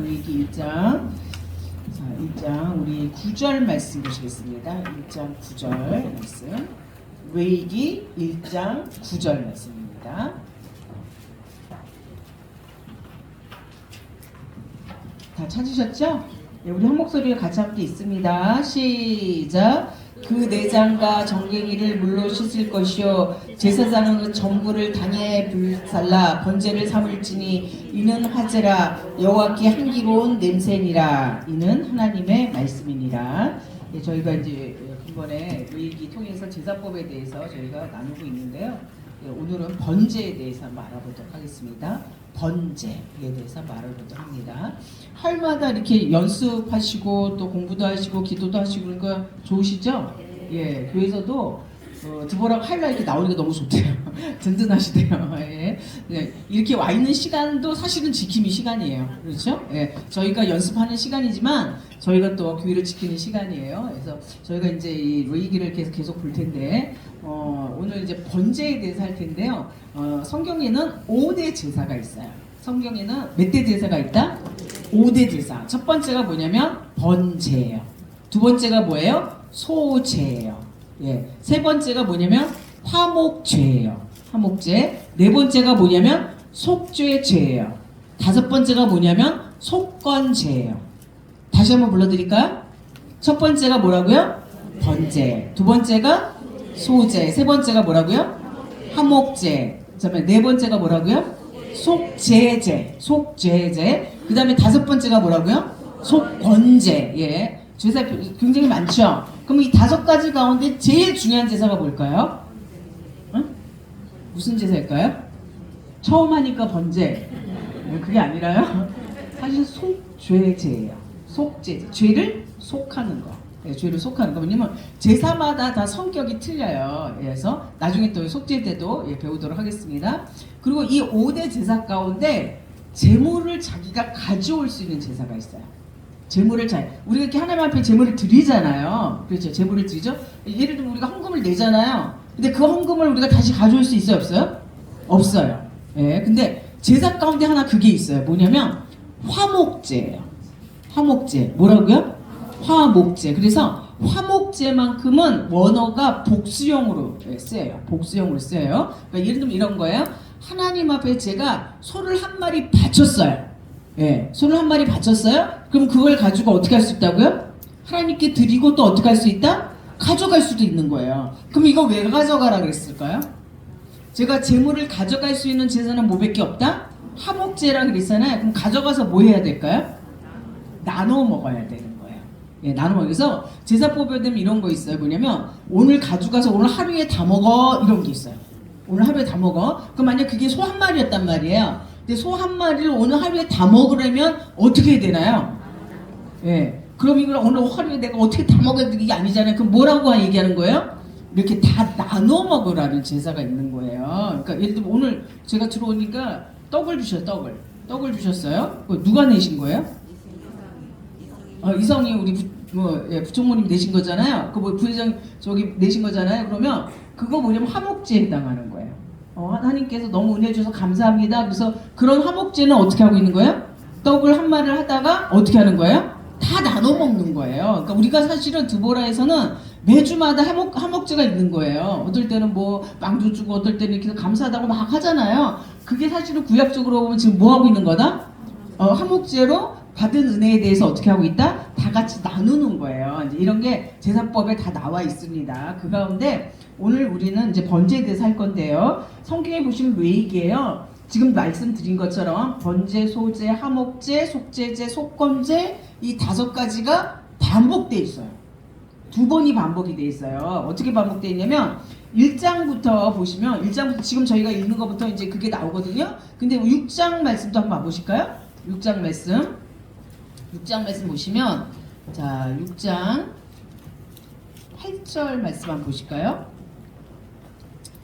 루이기 1장. 자, 1장 우리 9절 말씀 보시겠습니다. 1장 9절 말씀. 루이기 1장 9절 말씀입니다. 다 찾으셨죠? 네, 우리 한 목소리가 같이 함께 있습니다. 시작. 그 내장과 정갱이를 물로 씻을 것이요. 제사장은 그 전부를 당에 불살라 번제를 삼을지니 이는 화제라. 여호와께 향기로운 냄새니라. 이는 하나님의 말씀이니라. 예, 저희가 이제 이번에 일기 통해서 제사법에 대해서 저희가 나누고 있는데요. 예, 오늘은 번제에 대해서 한번 알아보도록 하겠습니다 번제에 대해서 말해보도록 합니다. 할마다 이렇게 연습하시고 또 공부도 하시고 기도도 하시고 거 좋으시죠? 예, 교회에서도 어, 드보라가 할라 이렇게 나오니까 너무 좋대요. 든든하시대요. 예. 예, 이렇게 와 있는 시간도 사실은 지킴이 시간이에요. 그렇죠? 예, 저희가 연습하는 시간이지만 저희가 또 교회를 지키는 시간이에요. 그래서 저희가 이제 이 로이기를 계속 계속 볼 텐데 어, 오늘 이제 번제에 대해서 할 텐데요. 어, 성경에는 5대 제사가 있어요. 성경에는 몇 대 제사가 있다? 5대 제사. 첫 번째가 뭐냐면 번제예요. 두 번째가 뭐예요? 소제예요. 예. 세 번째가 뭐냐면 화목죄예요. 화목죄. 네 번째가 뭐냐면 속죄죄예요. 다섯 번째가 뭐냐면 속건죄예요. 다시 한번 불러드릴까요? 첫 번째가 뭐라고요? 번제. 두 번째가 소제. 세 번째가 뭐라고요? 화목제. 그다음에 네 번째가 뭐라고요? 속죄제. 속죄제. 그다음에 다섯 번째가 뭐라고요? 속건제. 예. 제사 굉장히 많죠. 그럼 이 다섯 가지 가운데 제일 중요한 제사가 뭘까요? 응? 무슨 제사일까요? 처음 하니까 번제. 네, 그게 아니라요. 사실 속죄제예요. 속죄제. 죄를 속하는 거. 예, 죄를 속하는 거. 왜냐면 제사마다 다 성격이 틀려요. 그래서 나중에 또 속죄 때도 예, 배우도록 하겠습니다. 그리고 이 5대 제사 가운데 재물을 자기가 가져올 수 있는 제사가 있어요. 재물을 잘 우리가 이렇게 하나님 앞에 재물을 드리잖아요. 그렇죠. 재물을 드리죠. 예를 들면 우리가 헌금을 내잖아요. 근데 그 헌금을 우리가 다시 가져올 수 있어요, 없어요? 없어요. 예. 근데 제사 가운데 하나 그게 있어요. 뭐냐면 화목제예요. 화목제. 뭐라고요? 화목제. 그래서 화목제만큼은 원어가 복수형으로 쓰여요. 복수형으로 쓰여요. 그러니까 예를 들면 이런 거예요. 하나님 앞에 제가 소를 한 마리 바쳤어요. 예, 소를 한 마리 바쳤어요? 그럼 그걸 가지고 어떻게 할 수 있다고요? 하나님께 드리고 또 어떻게 할 수 있다? 가져갈 수도 있는 거예요. 그럼 이거 왜 가져가라 그랬을까요? 제가 재물을 가져갈 수 있는 제사는 뭐밖에 없다? 화목제라 그랬잖아요. 그럼 가져가서 뭐 해야 될까요? 나눠 먹어야 되는 거예요. 예, 나눠 먹어서 제사법에 되면 이런 거 있어요. 뭐냐면 오늘 가져가서 오늘 하루에 다 먹어 이런 게 있어요. 오늘 하루에 다 먹어. 그럼 만약 그게 소 한 마리였단 말이에요. 근데 소 한 마리를 오늘 하루에 다 먹으려면 어떻게 해야 되나요? 예. 그럼 이걸 오늘 하루에 내가 어떻게 다 먹어야 되는 게 아니잖아요. 그럼 뭐라고 얘기하는 거예요? 이렇게 다 나눠 먹으라는 제사가 있는 거예요. 그러니까 예를 들면 오늘 제가 들어오니까 떡을 주셨어요. 떡을. 떡을 주셨어요. 누가 내신 거예요? 어, 이성이 우리 부, 뭐, 예, 부총무님 내신 거잖아요. 그 뭐 부회장 저기 내신 거잖아요. 그러면 그거 뭐냐면 화목제에 해당하는 거예요. 어, 하나님께서 너무 은혜 주셔서 감사합니다. 그래서 그런 화목제는 어떻게 하고 있는 거예요? 떡을 한 마리를 하다가 어떻게 하는 거예요? 다 나눠 먹는 거예요. 그러니까 우리가 사실은 드보라에서는 매주마다 화목, 화목제가 있는 거예요. 어떨 때는 뭐 빵도 주고 어떨 때는 이렇게 감사하다고 막 하잖아요. 그게 사실은 구약적으로 보면 지금 뭐 하고 있는 거다? 어, 화목제로 받은 은혜에 대해서 어떻게 하고 있다? 다 같이 나누는 거예요. 이제 이런 게 제사법에 다 나와 있습니다. 그 가운데 오늘 우리는 이제 번제에 대해서 할 건데요. 성경에 보시면 웨이기예요. 지금 말씀드린 것처럼 번제, 소제, 화목제, 속제제, 속건제 이 다섯 가지가 반복돼 있어요. 두 번이 반복이 돼 있어요. 어떻게 반복돼 있냐면 1장부터 보시면 1장부터 지금 저희가 읽는 것부터 이제 그게 나오거든요. 근데 6장 말씀도 한번 봐보실까요? 6장 말씀. 6장 말씀 보시면 자 6장 8절 말씀 한번 보실까요?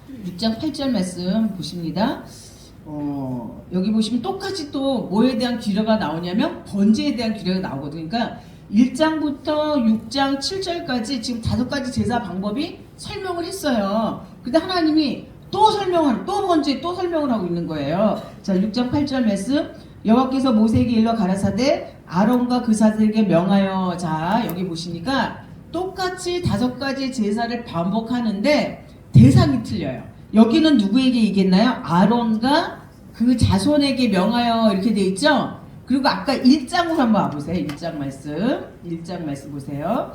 6장 8절 말씀 보십니다. 어, 여기 보시면 똑같이 또 뭐에 대한 규례가 나오냐면 번제에 대한 규례가 나오거든요. 그러니까 1장부터 6장 7절까지 지금 다섯 가지 제사 방법이 설명을 했어요. 근데 하나님이 또 설명을 또 번제 또 설명을 하고 있는 거예요. 자, 6장 8절 말씀 여호와께서 모세에게 일러 가라사대 아론과 그 사들에게 명하여 자 여기 보시니까 똑같이 다섯 가지 제사를 반복하는데 대상이 틀려요. 여기는 누구에게 얘기했나요? 아론과 그 자손에게 명하여 이렇게 돼 있죠? 그리고 아까 1장으로 한번 와보세요. 1장 말씀. 1장 말씀 보세요.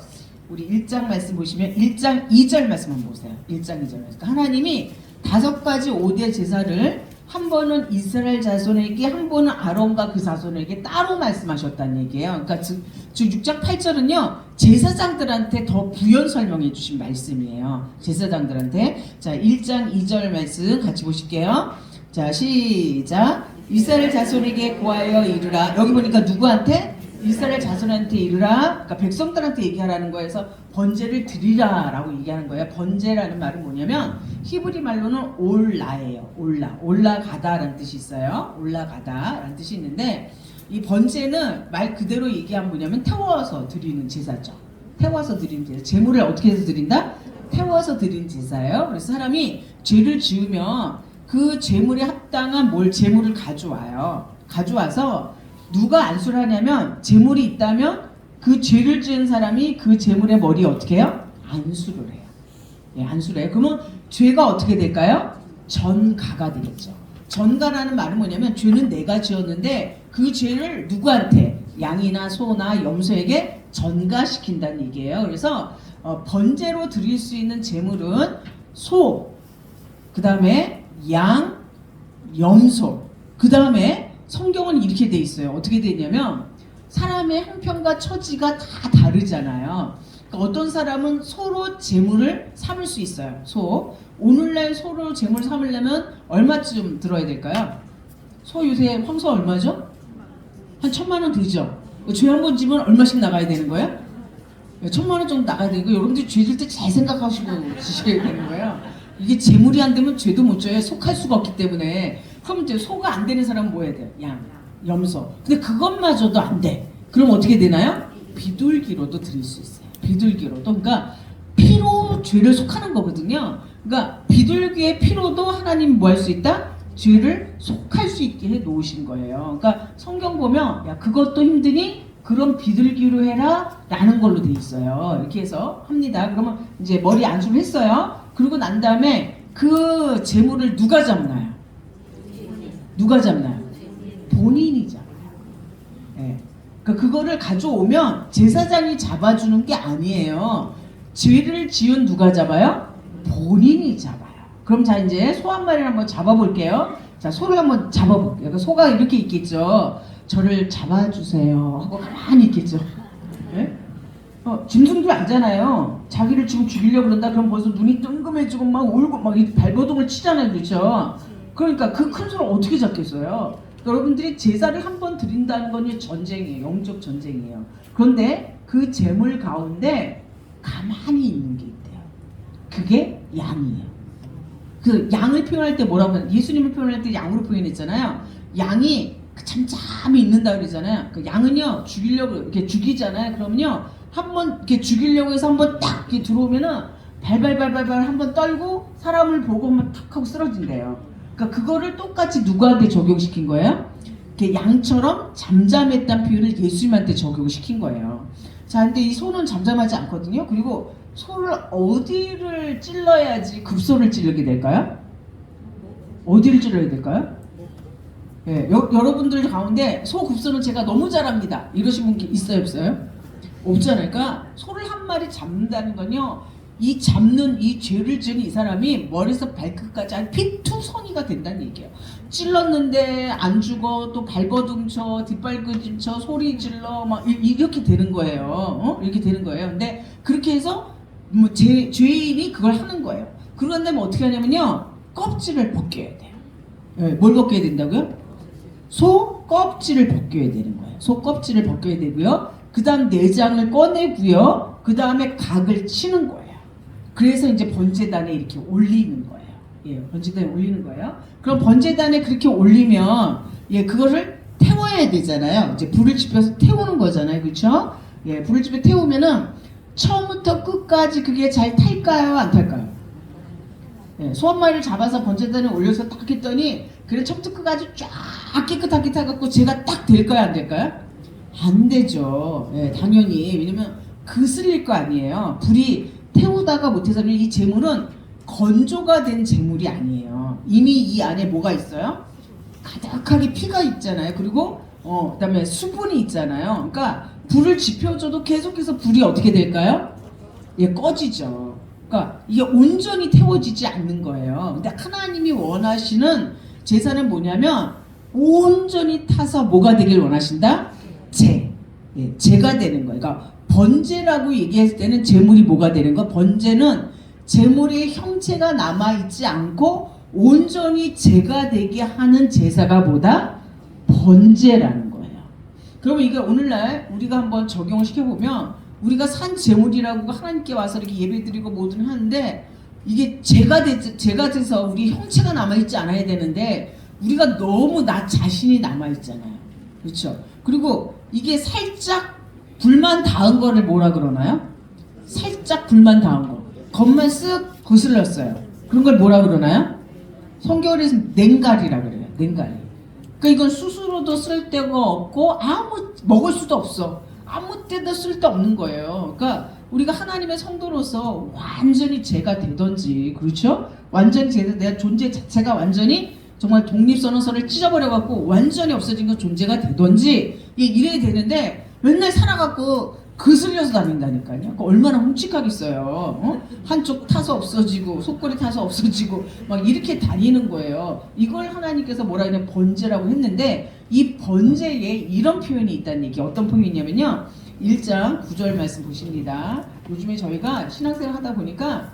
우리 1장 말씀 보시면 1장 2절 말씀 한번 보세요. 1장 2절 말씀. 하나님이 다섯 가지 5대 제사를 한 번은 이스라엘 자손에게 한 번은 아론과 그 자손에게 따로 말씀하셨다는 얘기예요. 그러니까 즉, 즉 6장 8절은요. 제사장들한테 더 부연 설명해 주신 말씀이에요. 제사장들한테. 자, 1장 2절 말씀 같이 보실게요. 자, 시작. 이스라엘 자손에게 구하여 이르라. 여기 보니까 누구한테? 이스라엘 자손한테 이르라. 그러니까 백성들한테 얘기하라는 거에서 번제를 드리라 라고 얘기하는 거예요. 번제라는 말은 뭐냐면 히브리 말로는 올라예요. 올라. 올라가다 라는 뜻이 있어요. 올라가다 라는 뜻이 있는데 이 번제는 말 그대로 얘기하면 뭐냐면 태워서 드리는 제사죠. 태워서 드리는 제사. 제물을 어떻게 해서 드린다? 태워서 드린 제사예요. 그래서 사람이 죄를 지으면 그 제물에 합당한 뭘 제물을 가져와요. 가져와서 누가 안수를 하냐면 제물이 있다면 그 죄를 지은 사람이 그 제물의 머리 어떻게 해요? 안수를 해요. 예, 안수를 해요. 그러면 죄가 어떻게 될까요? 전가가 되겠죠. 전가라는 말은 뭐냐면 죄는 내가 지었는데 그 죄를 누구한테 양이나 소나 염소에게 전가시킨다는 얘기예요. 그래서 어, 번제로 드릴 수 있는 제물은 소, 그 다음에 양, 염소, 그 다음에 성경은 이렇게 돼 있어요. 어떻게 돼 있냐면 사람의 형편과 처지가 다 다르잖아요. 그러니까 어떤 사람은 소로 재물을 삼을 수 있어요. 소. 오늘날 소로 재물 삼으려면 얼마쯤 들어야 될까요? 소 요새 황소 얼마죠? 한 천만 원 되죠? 죄한번 지면 얼마씩 나가야 되는 거예요? 예, 천만 원 정도 나가야 되고 여러분들 죄질 때 잘 생각하시고 지셔야 되는 거예요. 이게 재물이 안 되면 죄도 못 져요. 속할 수가 없기 때문에. 그럼 이제 소가 안 되는 사람은 뭐 해야 돼요? 양, 염소. 근데 그것마저도 안 돼. 그럼 어떻게 되나요? 비둘기로도 드릴 수 있어요. 비둘기로도. 그러니까 피로 죄를 속하는 거거든요. 그러니까 비둘기의 피로도 하나님 뭐 할 수 있다? 죄를 속할 수 있게 해 놓으신 거예요. 그러니까 성경 보면 야 그것도 힘드니 그럼 비둘기로 해라 라는 걸로 돼 있어요. 이렇게 해서 합니다. 그러면 이제 머리 안수를 했어요. 그러고 난 다음에 그 재물을 누가 잡나요? 누가 잡나요? 본인이 잡아요. 예. 그러니까 그거를 가져오면 제사장이 잡아주는 게 아니에요. 죄를 지은 누가 잡아요? 본인이 잡아요. 그럼 자 이제 소 한 마리를 한번 잡아볼게요. 자 소를 한번 잡아볼게요. 그러니까 소가 이렇게 있겠죠. 저를 잡아주세요 하고 가만히 있겠죠. 예? 어, 짐승들 알잖아요. 자기를 지금 죽이려고 그런다 그럼 벌써 눈이 뜬금해지고 막 울고 막이 발버둥을 치잖아요. 그렇죠? 그러니까 그 큰 소를 어떻게 잡겠어요? 여러분들이 제사를 한 번 드린다는 건 전쟁이에요. 영적 전쟁이에요. 그런데 그 재물 가운데 가만히 있는 게 있대요. 그게 양이에요. 그 양을 표현할 때 뭐라고 하냐? 예수님을 표현할 때 양으로 표현했잖아요. 양이 그 잠잠히 있는다 그러잖아요. 그 양은요 죽이려고 이렇게 죽이잖아요. 그러면요 한 번 이렇게 죽이려고 해서 한번 딱 이렇게 들어오면은 발발발발발 한 번 떨고 사람을 보고 한번 탁 하고 쓰러진대요. 그러니까 그거를 똑같이 누구한테 적용시킨 거예요? 이렇게 양처럼 잠잠했다는 표현을 예수님한테 적용시킨 거예요. 자, 근데 이 소는 잠잠하지 않거든요. 그리고 소를 어디를 찔러야지 급소를 찌르게 될까요? 어디를 찔러야 될까요? 예, 여, 여러분들 가운데 소 급소는 제가 너무 잘합니다. 이러신 분 있어요, 없어요? 없잖아요. 그러니까 소를 한 마리 잡는다는 건요. 이 잡는 이 죄를 지은 이 사람이 머리에서 발끝까지 한 피투성이가 된다는 얘기예요. 찔렀는데 안 죽어 또 발버둥 쳐 뒷발끝 쳐 소리 질러 막 이- 이렇게 되는 거예요. 어? 이렇게 되는 거예요. 근데 그렇게 해서 뭐 죄, 죄인이 그걸 하는 거예요. 그런 다음에 어떻게 하냐면요. 껍질을 벗겨야 돼요. 예, 뭘 벗겨야 된다고요? 소 껍질을 벗겨야 되는 거예요. 소 껍질을 벗겨야 되고요. 그 다음 내장을 꺼내고요. 그 다음에 각을 치는 거예요. 그래서 이제 번제단에 이렇게 올리는 거예요. 예, 번제단에 올리는 거예요. 그럼 번제단에 그렇게 올리면 예, 그거를 태워야 되잖아요. 이제 불을 지펴서 태우는 거잖아요. 그렇죠? 예, 불을 지펴 태우면은 처음부터 끝까지 그게 잘 탈까요? 안 탈까요? 예, 소한 마리를 잡아서 번제단에 올려서 딱 했더니 그래 첨트크가 아주 쫙 깨끗하게 타갖고 제가 딱 될까요 안 될까요? 안 되죠. 예, 당연히 왜냐면 그슬릴 거 아니에요. 불이 태우다가 못해서 이 재물은 건조가 된 재물이 아니에요. 이미 이 안에 뭐가 있어요? 가득하게 피가 있잖아요. 그리고 어 그다음에 수분이 있잖아요. 그러니까 불을 지펴줘도 계속해서 불이 어떻게 될까요? 예, 꺼지죠. 그러니까 이게 온전히 태워지지 않는 거예요. 근데 하나님이 원하시는 제사는 뭐냐면 온전히 타서 뭐가 되길 원하신다? 제. 예, 제가 되는 거예요. 그러니까 번제라고 얘기했을 때는 제물이 뭐가 되는 거? 번제는 제물의 형체가 남아 있지 않고 온전히 제가 되게 하는 제사가 뭐다? 번제라는. 그러면 이게 오늘날 우리가 한번 적용을 시켜보면 우리가 산 제물이라고 하나님께 와서 이렇게 예배드리고 뭐든 하는데 이게 제가 되, 제가 돼서 우리 형체가 남아있지 않아야 되는데 우리가 너무 나 자신이 남아있잖아요. 그렇죠? 그리고 이게 살짝 불만 닿은 거를 뭐라 그러나요? 살짝 불만 닿은 거. 겉만 쓱 거슬렀어요. 그런 걸 뭐라 그러나요? 성경에서 냉갈이라 그래요. 냉갈이. 그러니까 이건 스스로도 쓸데가 없고 아무 먹을 수도 없어. 아무 때도 쓸데 없는 거예요. 그러니까 우리가 하나님의 성도로서 완전히 제가 되던지 그렇죠? 완전히 제가 내 존재 자체가 완전히 정말 독립선언서를 찢어버려 갖고 완전히 없어진 건 존재가 되던지 이 이래야 되는데 맨날 살아갖고 그슬려서 다닌다니까요. 그러니까 얼마나 훔칙하겠어요. 어? 한쪽 타서 없어지고 속골이 타서 없어지고 막 이렇게 다니는 거예요. 이걸 하나님께서 뭐라 그냥 번제라고 했는데 이 번제에 이런 표현이 있다는 얘기. 어떤 표현이냐면요. 1장 9절 말씀 보십니다. 요즘에 저희가 신앙생활 하다 보니까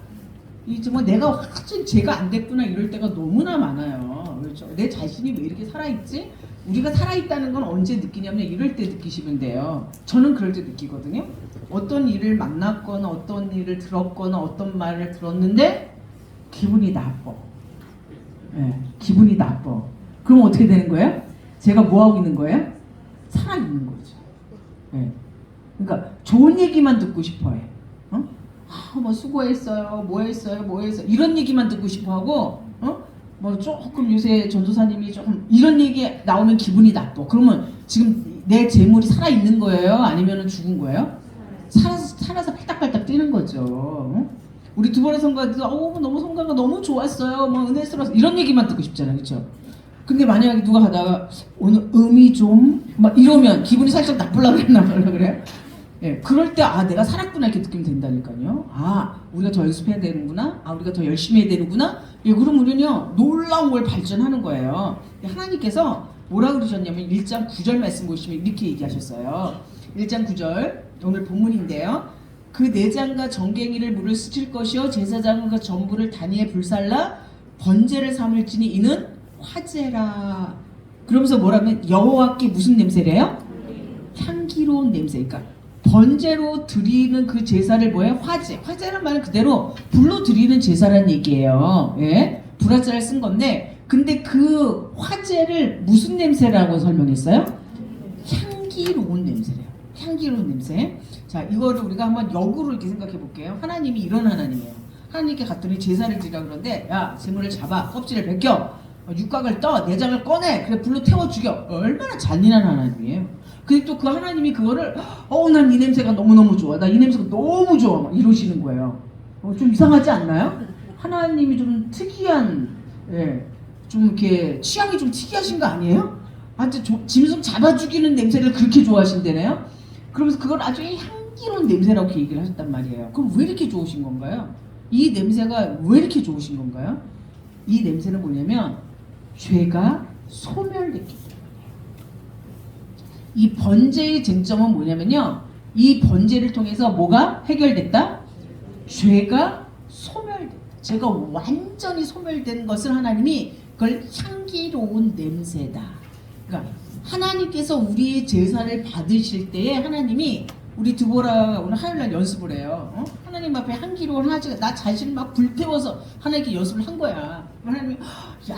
이 정말 내가 완전 제가 안 됐구나 이럴 때가 너무나 많아요. 그렇죠? 내 자신이 왜 이렇게 살아있지? 우리가 살아있다는 건 언제 느끼냐면 이럴 때 느끼시면 돼요. 저는 그럴 때 느끼거든요. 어떤 일을 만났거나 어떤 일을 들었거나 어떤 말을 들었는데 기분이 나빠. 예, 기분이 나빠. 그럼 어떻게 되는 거예요? 제가 뭐 하고 있는 거예요? 살아있는 거죠. 예. 그러니까 좋은 얘기만 듣고 싶어해. 어? 아, 뭐 수고했어요, 뭐 했어요, 뭐 했어요. 이런 얘기만 듣고 싶어 하고, 어? 뭐 조금 요새 전도사님이 조금 이런 얘기 나오면 기분이 나빠. 그러면 지금 내 재물이 살아 있는 거예요? 아니면 죽은 거예요? 살아서 살아서 팔딱팔딱 뛰는 거죠. 어? 우리 두 번의 성가도 어 너무 성가가 너무 좋았어요. 뭐 은혜스러웠어. 이런 얘기만 듣고 싶잖아요, 그렇죠? 근데 만약에 누가 하다가 오늘 음이 좀 막 이러면 기분이 살짝 나쁠라 그랬나 말라 그래요? 예, 그럴 때 아 내가 살았구나 이렇게 느끼면 된다니까요. 아 우리가 더 연습해야 되는구나. 아 우리가 더 열심히 해야 되는구나. 예, 그럼 우리는요 놀라운 걸 발전하는 거예요. 하나님께서 뭐라 그러셨냐면 1장 9절 말씀 보시면 이렇게 얘기하셨어요. 1장 9절 오늘 본문인데요. 그 내장과 정갱이를 물을 스칠 것이요 제사장은 그 전부를 단위에 불살라 번제를 삼을지니 이는 화제라. 그러면서 뭐라면 여호와께 무슨 냄새래요? 향기로운 냄새. 그러니까 번제로 드리는 그 제사를 뭐예요? 화제. 화제는 말은 그대로 불로 드리는 제사란 얘기예요. 예? 불화자를 쓴 건데, 근데 그 화제를 무슨 냄새라고 설명했어요? 향기로운 냄새래요. 향기로운 냄새. 자, 이거를 우리가 한번 역으로 이렇게 생각해 볼게요. 하나님이 이런 하나님이에요. 하나님께 갔더니 제사를 지라 그러는데, 야, 재물을 잡아, 껍질을 벗겨, 어, 육각을 떠, 내장을 꺼내, 그래 불로 태워 죽여. 얼마나 잔인한 하나님이에요. 근데 또 그 하나님이 그거를 어 난 이 냄새가 너무 너무 좋아, 나 이 냄새가 너무 좋아, 막 이러시는 거예요. 어, 좀 이상하지 않나요? 하나님이 좀 특이한, 예, 좀 이렇게 취향이 좀 특이하신 거 아니에요? 완전 짐승 잡아 죽이는 냄새를 그렇게 좋아하신다네요. 그러면서 그걸 아주 향기로운 냄새라고 얘기를 하셨단 말이에요. 그럼 왜 이렇게 좋으신 건가요? 이 냄새가 왜 이렇게 좋으신 건가요? 이 냄새는 뭐냐면 죄가 소멸됐기 때문에. 이 번제의 쟁점은 뭐냐면요. 이 번제를 통해서 뭐가 해결됐다? 죄가 소멸됐다. 죄가 완전히 소멸된 것을 하나님이 그걸 향기로운 냄새다. 그러니까 하나님께서 우리의 제사를 받으실 때에 하나님이 우리 두보라 오늘 화요일날 연습을 해요. 어? 하나님 앞에 향기로운 하지가 나 자신을 막 불태워서 하나님께 연습을 한 거야. 하나님이 야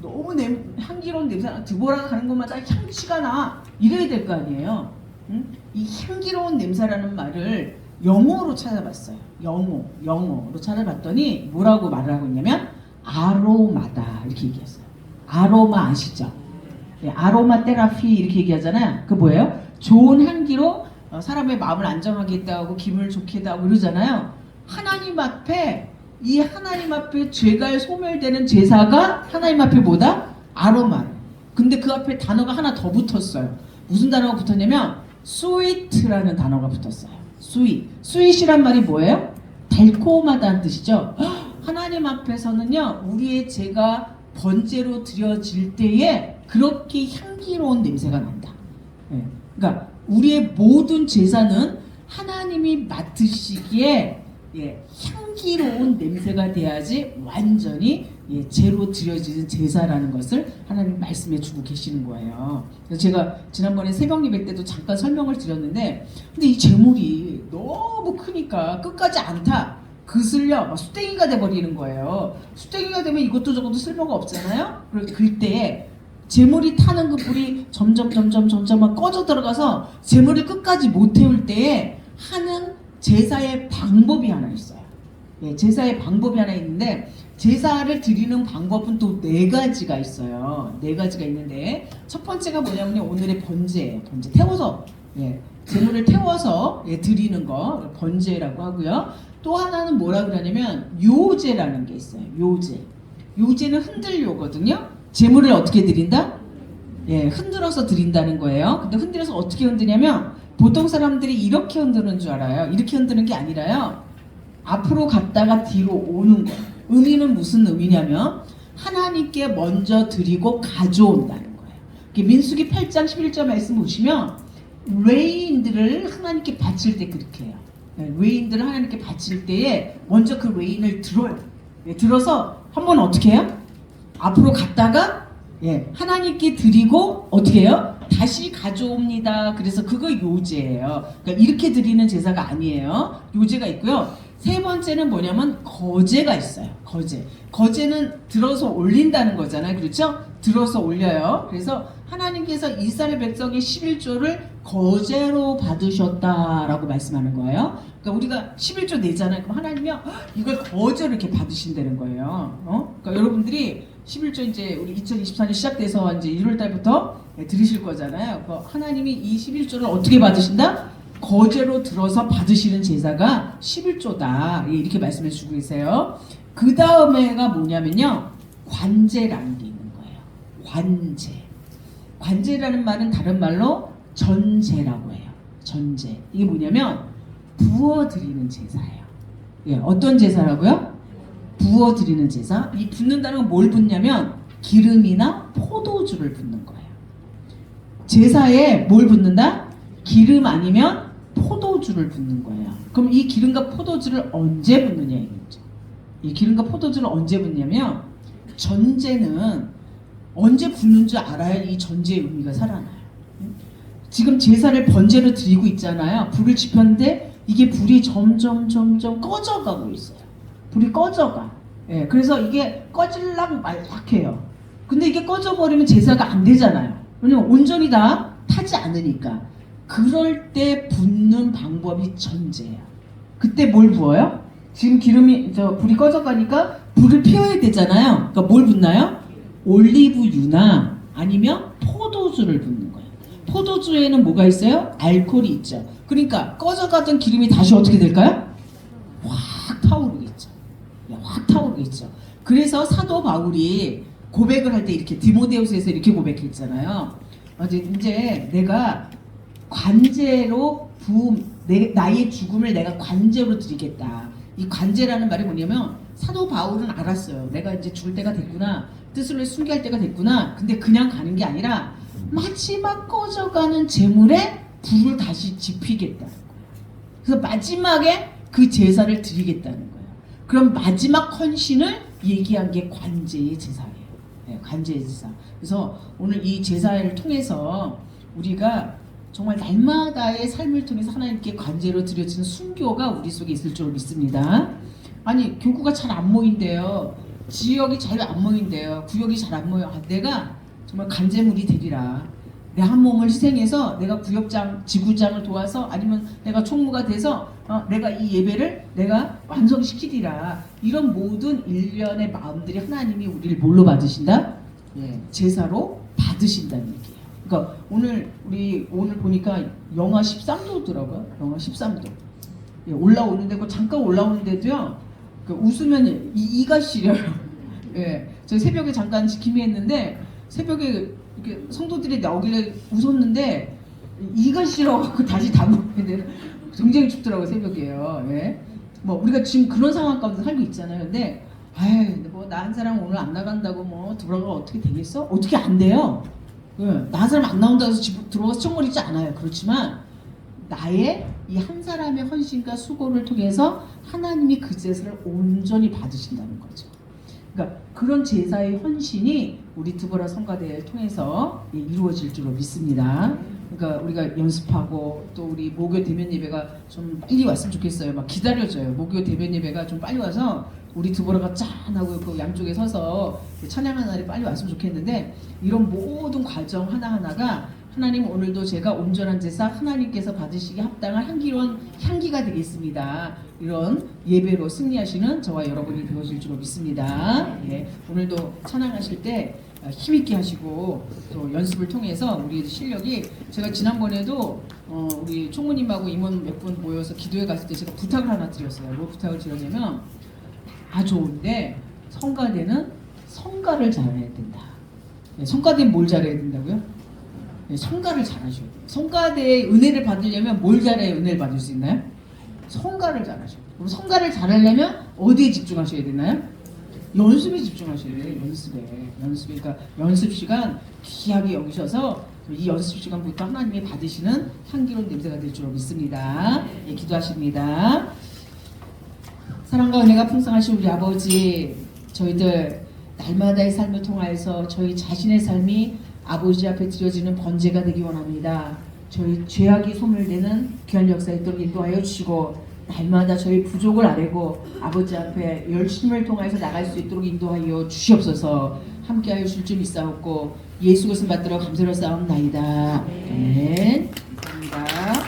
너무 냄, 향기로운 냄새 나. 두보라가 가는 곳마다 향취가 나. 이래야 될 거 아니에요. 응? 이 향기로운 냄새라는 말을 영어로 찾아봤어요. 영어, 영어로 찾아봤더니 뭐라고 말을 하고 있냐면 아로마다 이렇게 얘기했어요. 아로마 아시죠? 예, 아로마 테라피 이렇게 얘기하잖아요. 그 뭐예요? 좋은 향기로 어, 사람의 마음을 안정하게 하고 기분을 좋게 하고 이러잖아요. 하나님 앞에 이 하나님 앞에 죄가 소멸되는 제사가 하나님 앞에 뭐다? 아로마. 근데 그 앞에 단어가 하나 더 붙었어요. 무슨 단어가 붙었냐면 스위트라는 단어가 붙었어요. 스윗. 스윗이란 말이 뭐예요? 달콤하다는 뜻이죠. 헉, 하나님 앞에서는요, 우리의 죄가 번제로 드려질 때에 그렇게 향기로운 냄새가 난다. 예. 그러니까 우리의 모든 제사는 하나님이 맡으시기에 예, 향기로운 냄새가 돼야지 완전히 예, 제로 드려지는 제사라는 것을 하나님 말씀해 주고 계시는 거예요. 그래서 제가 지난번에 새벽 예배 때도 잠깐 설명을 드렸는데 근데 이 재물이 너무 크니까 끝까지 안 타. 그슬려 막 수땡이가 돼 버리는 거예요. 수땡이가 되면 이것도 저것도 쓸모가 없잖아요. 그럴 그때 재물이 타는 그 불이 점점 점점 점점 막 꺼져 들어가서 재물을 끝까지 못 태울 때에 하는 제사의 방법이 하나 있어요. 예, 제사의 방법이 하나 있는데 제사를 드리는 방법은 또 네 가지가 있어요. 네 가지가 있는데 첫 번째가 뭐냐면 오늘의 번제예요. 번제 태워서 예, 재물을 태워서 예, 드리는 거 번제라고 하고요. 또 하나는 뭐라 그러냐면 요제라는 게 있어요. 요제. 요제는 흔들요거든요. 재물을 어떻게 드린다? 예, 흔들어서 드린다는 거예요. 근데 흔들어서 어떻게 흔드냐면 보통 사람들이 이렇게 흔드는 줄 알아요. 이렇게 흔드는 게 아니라요. 앞으로 갔다가 뒤로 오는 거예요. 의미는 무슨 의미냐면 하나님께 먼저 드리고 가져온다는 거예요. 민수기 8장 11절 말씀 보시면 레인들을 하나님께 바칠 때 그렇게 해요. 네, 레인들을 하나님께 바칠 때에 먼저 그 레인을 들어요. 예, 들어서 한번 어떻게 해요? 앞으로 갔다가 예, 하나님께 드리고 어떻게 해요? 다시 가져옵니다. 그래서 그거 요제예요. 그러니까 이렇게 드리는 제사가 아니에요. 요제가 있고요. 세 번째는 뭐냐면 거제가 있어요. 거제. 거제는 들어서 올린다는 거잖아요. 그렇죠? 들어서 올려요. 그래서 하나님께서 이스라엘 백성의 11조를 거제로 받으셨다라고 말씀하는 거예요. 그러니까 우리가 11조 내잖아요. 그럼 하나님이 이걸 거제로 이렇게 받으신다는 거예요. 어? 그러니까 여러분들이 11조 이제 우리 2024년 시작돼서 이제 1월 달부터 들으실 거잖아요. 그 하나님이 이 11조를 어떻게 받으신다? 거제로 들어서 받으시는 제사가 11조다. 예, 이렇게 말씀해 주고 계세요. 그 다음에가 뭐냐면요. 관제라는 게 있는 거예요. 관제. 관제라는 말은 다른 말로 전제라고 해요. 전제. 이게 뭐냐면 부어드리는 제사예요. 예, 어떤 제사라고요? 부어드리는 제사. 이 붓는다는 건 뭘 붓냐면 기름이나 포도주를 붓는 거예요. 제사에 뭘 붓는다? 기름 아니면 포도주를 붓는 거예요. 그럼 이 기름과 포도주를 언제 붓느냐 이거죠. 이 기름과 포도주를 언제 붓냐면 전제는 언제 붓는 줄 알아야 이 전제의 의미가 살아나요. 지금 제사를 번제로 드리고 있잖아요. 불을 지폈는데 이게 불이 점점 점점 꺼져가고 있어요. 불이 꺼져가. 예, 그래서 이게 꺼질락 말락해요. 근데 이게 꺼져버리면 제사가 안 되잖아요. 왜냐면 온전히 다 타지 않으니까. 그럴 때 붓는 방법이 전제야. 그때 뭘 부어요? 지금 기름이 저 불이 꺼져가니까 불을 피워야 되잖아요. 그러니까 뭘 붓나요? 올리브유나 아니면 포도주를 붓는 거예요. 포도주에는 뭐가 있어요? 알코올이 있죠. 그러니까 꺼져가던 기름이 다시 어떻게 될까요? 확 타오르겠죠. 네, 확 타오르겠죠. 그래서 사도 바울이 고백을 할 때 이렇게 디모데후서에서 이렇게 고백했잖아요. 이제 내가 관제로 부음 내, 나의 죽음을 내가 관제로 드리겠다. 이 관제라는 말이 뭐냐면 사도 바울은 알았어요. 내가 이제 죽을 때가 됐구나. 뜻을 숨겨할 때가 됐구나. 근데 그냥 가는 게 아니라 마지막 꺼져가는 재물에 불을 다시 지피겠다는 거예요. 그래서 마지막에 그 제사를 드리겠다는 거예요. 그럼 마지막 헌신을 얘기한 게 관제의 제사예요. 네, 관제의 제사. 그래서 오늘 이 제사를 통해서 우리가 정말 날마다의 삶을 통해서 하나님께 관제로 드려지는 순교가 우리 속에 있을 줄 믿습니다. 아니 교구가 잘 안 모인대요. 지역이 잘 안 모인대요. 구역이 잘 안 모여. 아, 내가 정말 간제물이 되리라. 내 한 몸을 희생해서 내가 구역장, 지구장을 도와서 아니면 내가 총무가 돼서 어, 내가 이 예배를 내가 완성시키리라. 이런 모든 일련의 마음들이 하나님이 우리를 뭘로 받으신다? 예, 제사로 받으신다는 얘기예요. 그러니까 오늘 우리 오늘 보니까 영하 13도더라고요. 영하 13도. 예, 올라오는데 그 잠깐 올라오는데도요. 그 웃으면 이, 이가 시려요. 예, 저 새벽에 잠깐 지킴이 했는데 새벽에 성도들이 나오길래 웃었는데 이가 싫어갖고 다시 담았는데 굉장히 춥더라고요 새벽에요. 예. 뭐 우리가 지금 그런 상황 가운데 살고 있잖아요. 근데 아이 뭐나 한 사람 오늘 안 나간다고 뭐 들어가 어떻게 되겠어? 어떻게 안 돼요? 예, 나한 사람 안 나온다고 해서 집 들어가서 청거리지 않아요. 그렇지만 나의 이 한 사람의 헌신과 수고를 통해서 하나님이 그 제사를 온전히 받으신다는 거죠. 그러니까 그런 제사의 헌신이 우리 드보라 성가대를 통해서 예, 이루어질 줄로 믿습니다. 그러니까 우리가 연습하고 또 우리 목요 대면 예배가 좀 빨리 왔으면 좋겠어요. 막 기다려져요. 목요 대면 예배가 좀 빨리 와서 우리 드보라가 짠 하고 그 양쪽에 서서 찬양하는 날이 빨리 왔으면 좋겠는데 이런 모든 과정 하나하나가 하나님 오늘도 제가 온전한 제사 하나님께서 받으시기 합당한 향기로운 향기가 되겠습니다. 이런 예배로 승리하시는 저와 여러분이 되어질 줄로 믿습니다. 예, 오늘도 찬양하실 때 어, 힘있게 하시고 또 연습을 통해서 우리 실력이 제가 지난번에도 어, 우리 총무님하고 임원 몇 분 모여서 기도회 갔을 때 제가 부탁을 하나 드렸어요. 뭐 부탁을 드렸냐면 아 좋은데 성가대는 성가를 잘해야 된다. 네, 성가대는 뭘 잘해야 된다고요? 네, 성가를 잘하셔야 돼요. 성가대의 은혜를 받으려면 뭘 잘해야 은혜를 받을 수 있나요? 성가를 잘하셔야 돼요. 그럼 성가를 잘하려면 어디에 집중하셔야 되나요? 연습에 돼요. 연습에. 연습에. 그러니까 연습 시간 귀하게 여기셔서 이 연습 시간부터 하나님이 받으시는 향기로운 냄새가 될 줄 믿습니다. 예, 기도하십니다. 사랑과 은혜가 풍성하신 우리 아버지, 저희들 날마다의 삶을 통하여서 저희 자신의 삶이 아버지 앞에 드려지는 번제가 되기 원합니다. 저희 죄악이 소멸되는 귀한 역사에 또 인도하여 주시고 날마다 저희 부족을 아뢰고 아버지 앞에 열심을 통하여서 나갈 수 있도록 인도하여 주시옵소서 함께하여 주실 줄 믿사옵고 예수 것을 받들어 감사로 싸움나이다. 아멘.